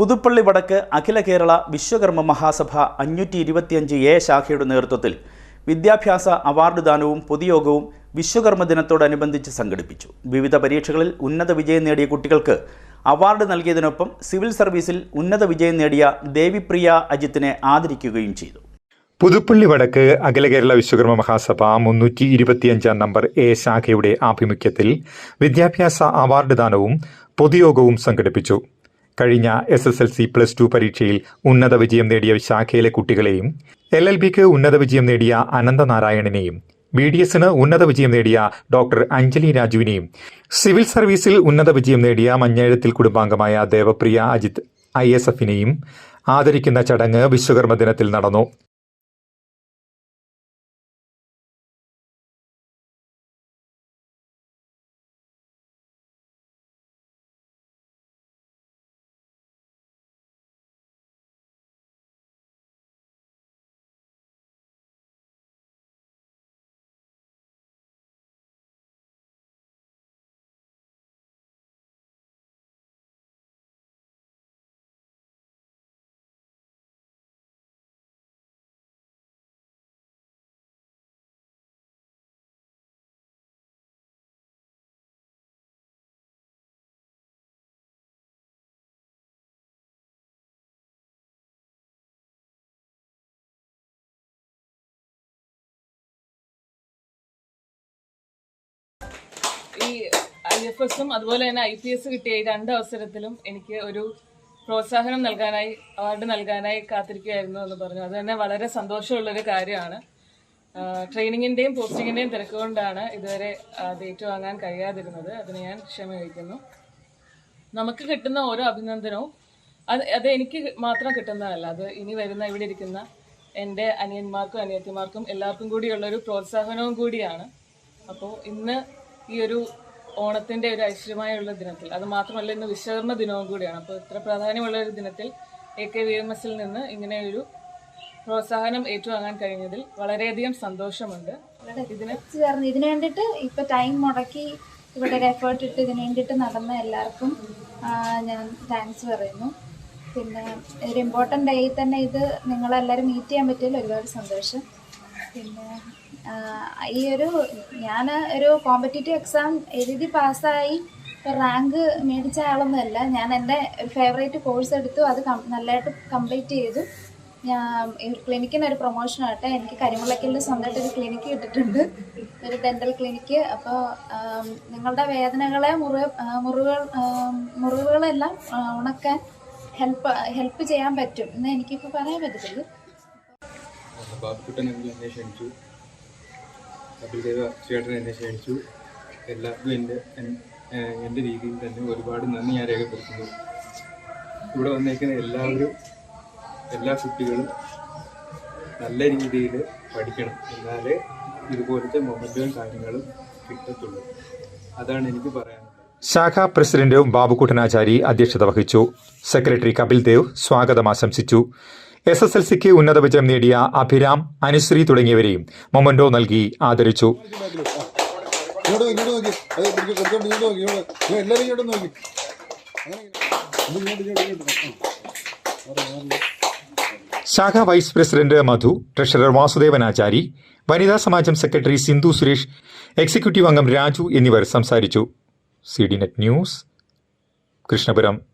പുതുപ്പള്ളി വടക്ക് അഖില കേരള വിശ്വകർമ്മ മഹാസഭ അഞ്ഞൂറ്റി ഇരുപത്തിയഞ്ച് എ ശാഖയുടെ നേതൃത്വത്തിൽ വിദ്യാഭ്യാസ അവാർഡ് ദാനവും പൊതുയോഗവും വിശ്വകർമ്മ ദിനത്തോടനുബന്ധിച്ച് സംഘടിപ്പിച്ചു. വിവിധ പരീക്ഷകളിൽ ഉന്നത വിജയം നേടിയ കുട്ടികൾക്ക് അവാർഡ് നൽകിയതിനൊപ്പം സിവിൽ സർവീസിൽ ഉന്നത വിജയം നേടിയ ദേവിപ്രിയ അജിത്തിനെ ആദരിക്കുകയും ചെയ്തു. പുതുപ്പള്ളി വടക്ക് അഖില കേരള വിശ്വകർമ്മ മഹാസഭ മുന്നൂറ്റി ഇരുപത്തിയഞ്ചാം നമ്പർ എ ശാഖയുടെ ആഭിമുഖ്യത്തിൽ വിദ്യാഭ്യാസ അവാർഡ് ദാനവും പൊതുയോഗവും സംഘടിപ്പിച്ചു. കഴിഞ്ഞ S S L C plus two പരീക്ഷയിൽ ഉന്നത വിജയം നേടിയ ശാഖയിലെ കുട്ടികളെയും എൽ എൽ ബിക്ക് ഉന്നത വിജയം നേടിയ അനന്തനാരായണനെയും ബി ഡി എസിന് ഉന്നത വിജയം നേടിയ ഡോക്ടർ അഞ്ജലി രാജുവിനെയും സിവിൽ സർവീസിൽ ഉന്നത വിജയം നേടിയ മഞ്ഞഴത്തിൽ കുടുംബാംഗമായ ദേവപ്രിയ അജിത് ഐ എസ് എഫിനെയും ആദരിക്കുന്ന ചടങ്ങ് വിശ്വകർമ്മ ദിനത്തിൽ നടന്നു. ഈ ഐ എഫ് എസും അതുപോലെ തന്നെ ഐ പി എസ് കിട്ടിയ ഈ രണ്ട് അവസരത്തിലും എനിക്ക് ഒരു പ്രോത്സാഹനം നൽകാനായി അവാർഡ് നൽകാനായി കാത്തിരിക്കുകയായിരുന്നു എന്ന് പറഞ്ഞു. അത് തന്നെ വളരെ സന്തോഷമുള്ളൊരു കാര്യമാണ്. ട്രെയിനിങ്ങിന്റെയും പോസ്റ്റിങ്ങിന്റെയും തിരക്കുകൊണ്ടാണ് ഇതുവരെ അത് വാങ്ങാൻ കഴിയാതിരുന്നത്. അതിന് ഞാൻ ക്ഷമ വഹിക്കുന്നു നമുക്ക് കിട്ടുന്ന ഓരോ അഭിനന്ദനവും അത് അത് എനിക്ക് മാത്രം കിട്ടുന്നതല്ല. അത് ഇനി വരുന്ന ഇവിടെ ഇരിക്കുന്ന എന്റെ അനിയന്മാർക്കും അനിയത്തിമാർക്കും എല്ലാവർക്കും കൂടിയുള്ളൊരു പ്രോത്സാഹനവും കൂടിയാണ്. അപ്പോൾ ഇന്ന് ഈ ഒരു ഓണത്തിന്റെ ഒരു ഐശ്വര്യമായുള്ള ദിനത്തിൽ. അത് മാത്രമല്ല ഇന്ന് വിശ്വകർമ്മ ദിനവും കൂടിയാണ്. അപ്പോൾ ഇത്ര പ്രാധാന്യമുള്ള ഒരു ദിനത്തിൽ എ കെ വി എം എസിൽ നിന്ന് ഇങ്ങനെ ഒരു പ്രോത്സാഹനം ഏറ്റുവാങ്ങാൻ കഴിഞ്ഞതിൽ വളരെയധികം സന്തോഷമുണ്ട്. ഇതിന് ചേർന്ന് ഇതിനു വേണ്ടിയിട്ട് ഇപ്പൊ ടൈം മുടക്കി ഇവിടെ ഒരു എഫേർട്ട് ഇട്ട് ഇതിനു വേണ്ടിയിട്ട് നടന്ന എല്ലാവർക്കും ഞാൻ താങ്ക്സ് പറയുന്നു. പിന്നെ ഒരു ഇമ്പോർട്ടന്റ് ഡേയിൽ തന്നെ ഇത് നിങ്ങളെല്ലാവരും മീറ്റ് ചെയ്യാൻ പറ്റിയതിൽ ഒരുപാട് സന്തോഷം. പിന്നെ ഈ ഒരു ഞാൻ ഒരു കോമ്പറ്റേറ്റീവ് എക്സാം എഴുതി പാസ്സായി. റാങ്ക് മേടിച്ച ആളൊന്നുമല്ല. ഞാൻ എന്റെ ഫേവറേറ്റ് കോഴ്സ് എടുത്തു. അത് നല്ലതായിട്ട് കംപ്ലീറ്റ് ചെയ്തു. ഞാൻ ക്ലിനിക്കിന് ഒരു പ്രൊമോഷൻ ആട്ടെ എനിക്ക് കരിമുളക്കലിന്റെ സ്വന്തമായിട്ട് ഒരു ക്ലിനിക്ക് കിട്ടിയിട്ടുണ്ട് ഒരു ഡെന്റൽ ക്ലിനിക്ക് അപ്പോൾ നിങ്ങളുടെ വേദനകളെ മുറിവ് മുറിവുകൾ മുറിവുകളെല്ലാം ഉണക്കാൻ ഹെൽപ്പ് ഹെൽപ്പ് ചെയ്യാൻ പറ്റും. എന്ന് എനിക്കിപ്പോൾ പറയാൻ പറ്റത്തുള്ളൂ ബാബുക്കുട്ടൻ ക്ഷണിച്ചു കപിൽദേവ ചേട്ടൻ എന്നെ ക്ഷണിച്ചു. എല്ലാവർക്കും എന്റെ എൻ- എന്റെ രീതിയിൽ തന്നെ ഒരുപാട് നന്ദി ഞാൻ രേഖപ്പെടുത്തുന്നു. ഇവിടെ വന്നേക്കുന്ന എല്ലാവരും എല്ലാ കുട്ടികളും നല്ല രീതിയിൽ പഠിക്കണം. എന്നാലേ ഇതുപോലത്തെ മൊമെന്റും കാര്യങ്ങളും കിട്ടത്തുള്ളൂ. അതാണ് എനിക്ക് പറയാനുള്ളത്. ശാഖാ പ്രസിഡന്റ് ബാബുക്കുട്ടനാചാരി അധ്യക്ഷത വഹിച്ചു. സെക്രട്ടറി കപിൽ ദേവ് സ്വാഗതം ആശംസിച്ചു. എസ് എസ് എൽ സിക്ക് ഉന്നത വിജയം നേടിയ അഭിരാം അനുശ്രീ തുടങ്ങിയവരെയും മൊമന്റോ നൽകി ആദരിച്ചു. ശാഖാ vice president Madhu treasurer Vasudevanachari വനിതാ സമാജം സെക്രട്ടറി സിന്ധു സുരേഷ് എക്സിക്യൂട്ടീവ് അംഗം രാജു എന്നിവർ സംസാരിച്ചു. C D net news Krishnapuram.